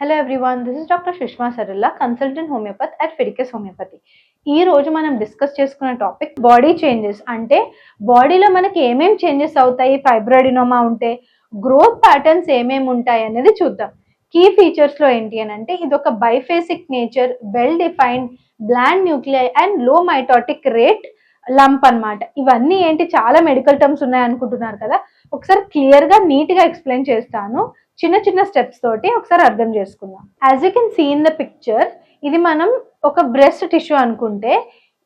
Hello everyone this is doctor Sushma Saralla consultant homeopathy at Fidicus homeopathy ఈ రోజు మనం discuss చేసుకున్న topic body changes అంటే బాడీలో మనకి ఏమేం చేంజెస్ అవుతాయి? ఫైబ్రాయిడినోమా ఉంటే గ్రోత్ ప్యాటర్న్స్ ఏమేమి ఉంటాయి అనేది చూద్దాం. కీ ఫీచర్స్లో ఏంటి అని అంటే ఇది ఒక biphasic nature well defined bland nuclei అండ్లో mitotic rate lump అన్నమాట. ఇవన్నీ ఏంటి? చాలా మెడికల్ టర్మ్స్ ఉన్నాయి అనుకుంటున్నారు కదా. ఒకసారి క్లియర్గా నీట్గా ఎక్స్ప్లెయిన్ చేస్తాను. చిన్న చిన్న స్టెప్స్ తోటి ఒకసారి అర్థం చేసుకుందాం. As you can see in the picture ఇది మనం ఒక బ్రెస్ట్ టిష్యూ అనుకుంటే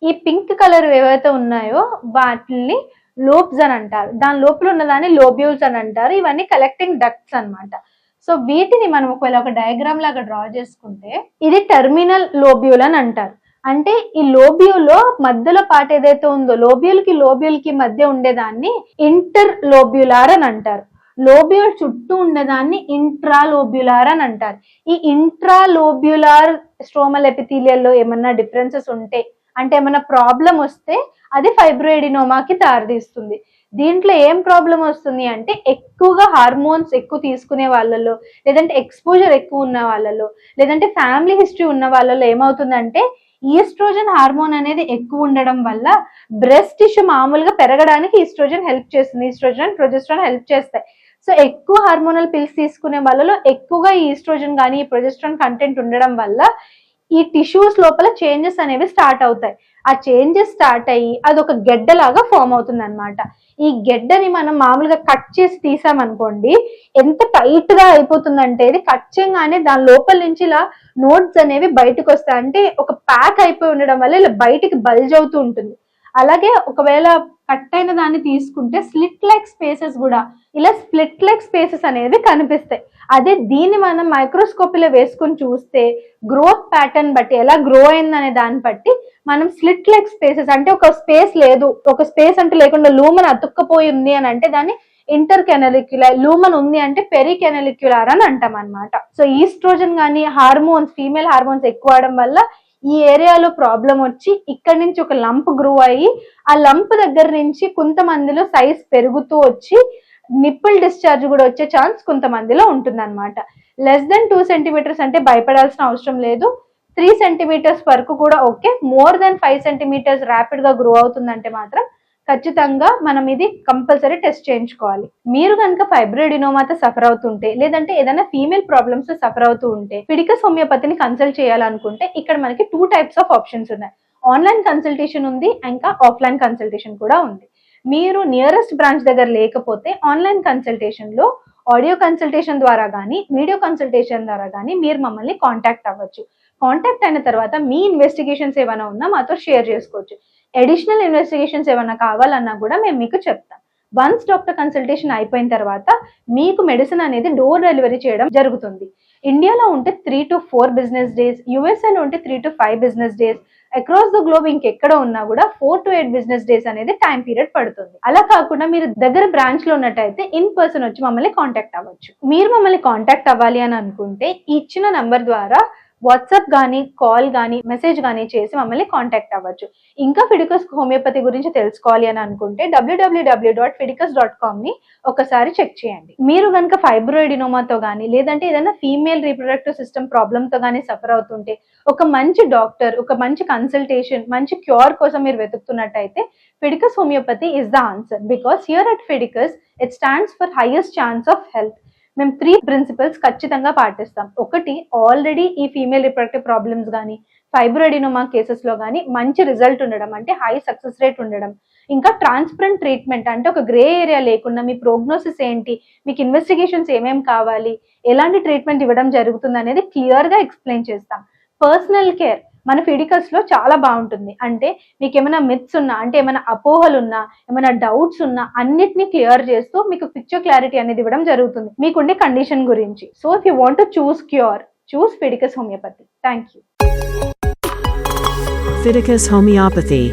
ఈ పింక్ కలర్ ఏవైతే ఉన్నాయో వాటిని లోబ్స్ అని అంటారు. దాని లోపల ఉన్నదాన్ని లోబ్యూల్స్ అని అంటారు. ఇవన్నీ కలెక్టింగ్ డక్ట్స్ అన్నమాట. సో వీటిని మనం ఒకవేళ ఒక డయాగ్రామ్ లాగా డ్రా చేసుకుంటే ఇది టెర్మినల్ లోబ్యూల్ అని అంటారు. అంటే ఈ లోబ్యూలో మధ్యలో పాట ఏదైతే ఉందో లోబ్యూల్కి లోబ్యూల్కి మధ్య ఉండేదాన్ని ఇంటర్ లోబ్యులార్ అని అంటారు. లోబ్యూల్ చుట్టూ ఉండేదాన్ని ఇంట్రాలోబ్యులార్ అని అంటారు. ఈ ఇంట్రాలోబ్యులార్ స్ట్రోమల్ ఎపిథీలియల్లో ఏమన్నా డిఫరెన్సెస్ ఉంటే అంటే ఏమైనా ప్రాబ్లం వస్తే అది ఫైబ్రోయిడినోమాకి దారితీస్తుంది. దీంట్లో ఏం ప్రాబ్లం వస్తుంది అంటే ఎక్కువగా హార్మోన్స్ ఎక్కువ తీసుకునే వాళ్ళలో లేదంటే ఎక్స్పోజర్ ఎక్కువ ఉన్న వాళ్ళలో లేదంటే ఫ్యామిలీ హిస్టరీ ఉన్న వాళ్ళలో ఏమవుతుందంటే ఈస్ట్రోజన్ హార్మోన్ అనేది ఎక్కువ ఉండడం వల్ల బ్రెస్ట్ టిష్యూ మామూలుగా పెరగడానికి ఈస్ట్రోజన్ హెల్ప్ చేస్తుంది. ఈస్ట్రోజన్ ప్రొజెస్ట్రాన్ హెల్ప్ చేస్తాయి. సో ఎక్కువ హార్మోనల్ పిల్స్ తీసుకునే వాళ్ళలో ఎక్కువగా ఈ ఈస్ట్రోజన్ కానీ ఈ ప్రొజెస్ట్రాన్ కంటెంట్ ఉండడం వల్ల ఈ టిష్యూస్ లోపల చేంజెస్ అనేవి స్టార్ట్ అవుతాయి. ఆ చేంజెస్ స్టార్ట్ అయ్యి అది ఒక గెడ్డలాగా ఫామ్ అవుతుంది అనమాట ఈ గెడ్డని మనం మామూలుగా కట్ చేసి తీసామనుకోండి ఎంత టైట్గా అయిపోతుందంటే ఇది కట్ చేయగానే దాని లోపల నుంచి ఇలా నోట్స్ అనేవి బయటకు వస్తాయి అంటే ఒక ప్యాక్ అయిపోయి ఉండడం వల్ల ఇలా బయటికి బల్జ్ అవుతూ ఉంటుంది. అలాగే ఒకవేళ కట్ అయిన దాన్ని తీసుకుంటే స్లిట్ లైక్ స్పేసెస్ కూడా. ఇలా స్ప్లిట్ లైక్ స్పేసెస్ అనేవి కనిపిస్తాయి. అదే దీన్ని మనం మైక్రోస్కోపీలో వేసుకొని చూస్తే గ్రోత్ ప్యాటర్న్ బట్టి ఎలా గ్రో అయిందనే దాన్ని బట్టి మనం స్లిట్ లైక్ స్పేసెస్ అంటే ఒక స్పేస్ లేదు ఒక స్పేస్ అంటే లేకుండా లూమన్ అతుక్కపోయి ఉంది అని అంటే దాన్ని ఇంటర్ కెనలిక్యులర్ లూమన్ ఉంది అంటే పెరి కెనలిక్యులర్ అని అంటాం అనమాట సో ఈస్ట్రోజన్ కానీ హార్మోన్స్ ఫీమేల్ హార్మోన్స్ ఎక్కువ అవడం వల్ల ఈ ఏరియాలో ప్రాబ్లం వచ్చి ఇక్కడ నుంచి ఒక లంప్ గ్రో అయ్యి ఆ లంప్ దగ్గర నుంచి కొంతమందిలో సైజ్ పెరుగుతూ వచ్చి నిప్పుల్ డిశ్చార్జ్ కూడా వచ్చే ఛాన్స్ కొంతమందిలో ఉంటుందన్నమాట. లెస్ దెన్ టూ సెంటీమీటర్స్ అంటే భయపడాల్సిన అవసరం లేదు. త్రీ సెంటీమీటర్స్ వరకు కూడా okay more than five centimetres ర్యాపిడ్గా grow అవుతుందంటే మాత్రం ఖచ్చితంగా మనం ఇది కంపల్సరీ టెస్ట్ చేయించుకోవాలి. మీరు కనుక ఫైబ్రోయిడినోమాతో సఫర్ అవుతుంటే లేదంటే ఏదైనా ఫీమేల్ ప్రాబ్లమ్స్ సఫర్ అవుతూ ఉంటే ఫిడికస్ హోమియోపతిని కన్సల్ట్ చేయాలనుకుంటే ఇక్కడ మనకి టూ టైప్స్ ఆఫ్ ఆప్షన్స్ ఉన్నాయి. ఆన్లైన్ కన్సల్టేషన్ ఉంది ఇంకా ఆఫ్లైన్ కన్సల్టేషన్ కూడా ఉంది. మీరు నియరెస్ట్ బ్రాంచ్ దగ్గర లేకపోతే ఆన్లైన్ కన్సల్టేషన్లో ఆడియో కన్సల్టేషన్ ద్వారా కానీ వీడియో కన్సల్టేషన్ ద్వారా కానీ మీరు మమ్మల్ని కాంటాక్ట్ అవ్వచ్చు. కాంటాక్ట్ అయిన తర్వాత మీ ఇన్వెస్టిగేషన్స్ ఏమైనా ఉన్నా మాతో షేర్ చేసుకోవచ్చు. అడిషనల్ ఇన్వెస్టిగేషన్స్ ఏమైనా కావాలన్నా కూడా మేము మీకు చెప్తాం. వన్స్ డాక్టర్ కన్సల్టేషన్ అయిపోయిన తర్వాత మీకు మెడిసిన్ అనేది డోర్ డెలివరీ చేయడం జరుగుతుంది. ఇండియాలో ఉంటే three to four business days యుఎస్ఏలో ఉంటే three to five business days across the globe ఇంకెక్కడ ఉన్నా కూడా four to eight business days అనేది టైం పీరియడ్ పడుతుంది. అలా కాకుండా మీరు దగ్గర బ్రాంచ్లో ఉన్నట్టయితే ఇన్ పర్సన్ వచ్చి మమ్మల్ని కాంటాక్ట్ అవ్వచ్చు. మీరు మమ్మల్ని కాంటాక్ట్ అవ్వాలి అని అనుకుంటే ఇచ్చిన నంబర్ ద్వారా వాట్సాప్ కానీ కాల్ కానీ మెసేజ్ కానీ చేసి మమ్మల్ని కాంటాక్ట్ అవ్వచ్చు. ఇంకా ఫిడికస్ హోమియోపతి గురించి తెలుసుకోవాలి అని అనుకుంటే డబ్ల్యూడబ్ల్యూడబ్ల్యూ డాట్ ఫిడికస్ డాట్ కామ్ని ఒకసారి చెక్ చేయండి. మీరు కనుక ఫైబ్రోయిడినోమాతో కానీ లేదంటే ఏదైనా ఫీమేల్ రీప్రొడక్టివ్ సిస్టమ్ ప్రాబ్లమ్తో కానీ సఫర్ అవుతుంటే ఒక మంచి డాక్టర్ ఒక మంచి కన్సల్టేషన్ మంచి క్యూర్ కోసం మీరు వెతుకుతున్నట్టయితే Fiticus homeopathy is the answer. Because here at Fiticus it stands for highest chance of health. మేము త్రీ ప్రిన్సిపల్స్ ఖచ్చితంగా పాటిస్తాం. ఒకటి ఆల్రెడీ ఈ ఫీమేల్ రిప్రొడక్టివ్ ప్రాబ్లమ్స్ కానీ ఫైబ్రోడినోమా కేసెస్లో కానీ మంచి రిజల్ట్ ఉండడం అంటే హై సక్సెస్ రేట్ ఉండడం. ఇంకా ట్రాన్స్పరెంట్ ట్రీట్మెంట్ అంటే ఒక గ్రే ఏరియా లేకుండా మీ ప్రోగ్నోసిస్ ఏంటి మీకు ఇన్వెస్టిగేషన్స్ ఏమేమి కావాలి ఎలాంటి ట్రీట్మెంట్ ఇవ్వడం జరుగుతుంది అనేది క్లియర్గా ఎక్స్ప్లెయిన్ చేస్తాం. పర్సనల్ కేర్ మన ఫిడికల్స్లో చాలా బాగుంటుంది. అంటే మీకు ఏమైనా మిత్స్ ఉన్నా అంటే ఏమైనా అపోహలు ఉన్నా ఏమైనా డౌట్స్ ఉన్నా అన్నిటిని క్లియర్ చేస్తూ మీకు పిక్చర్ క్లారిటీ అనేది ఇవ్వడం జరుగుతుంది. మీకుండే కండిషన్ గురించి. So if you want choose cure choose Fiticus homeopathy thank you Fiticus Homeopathy.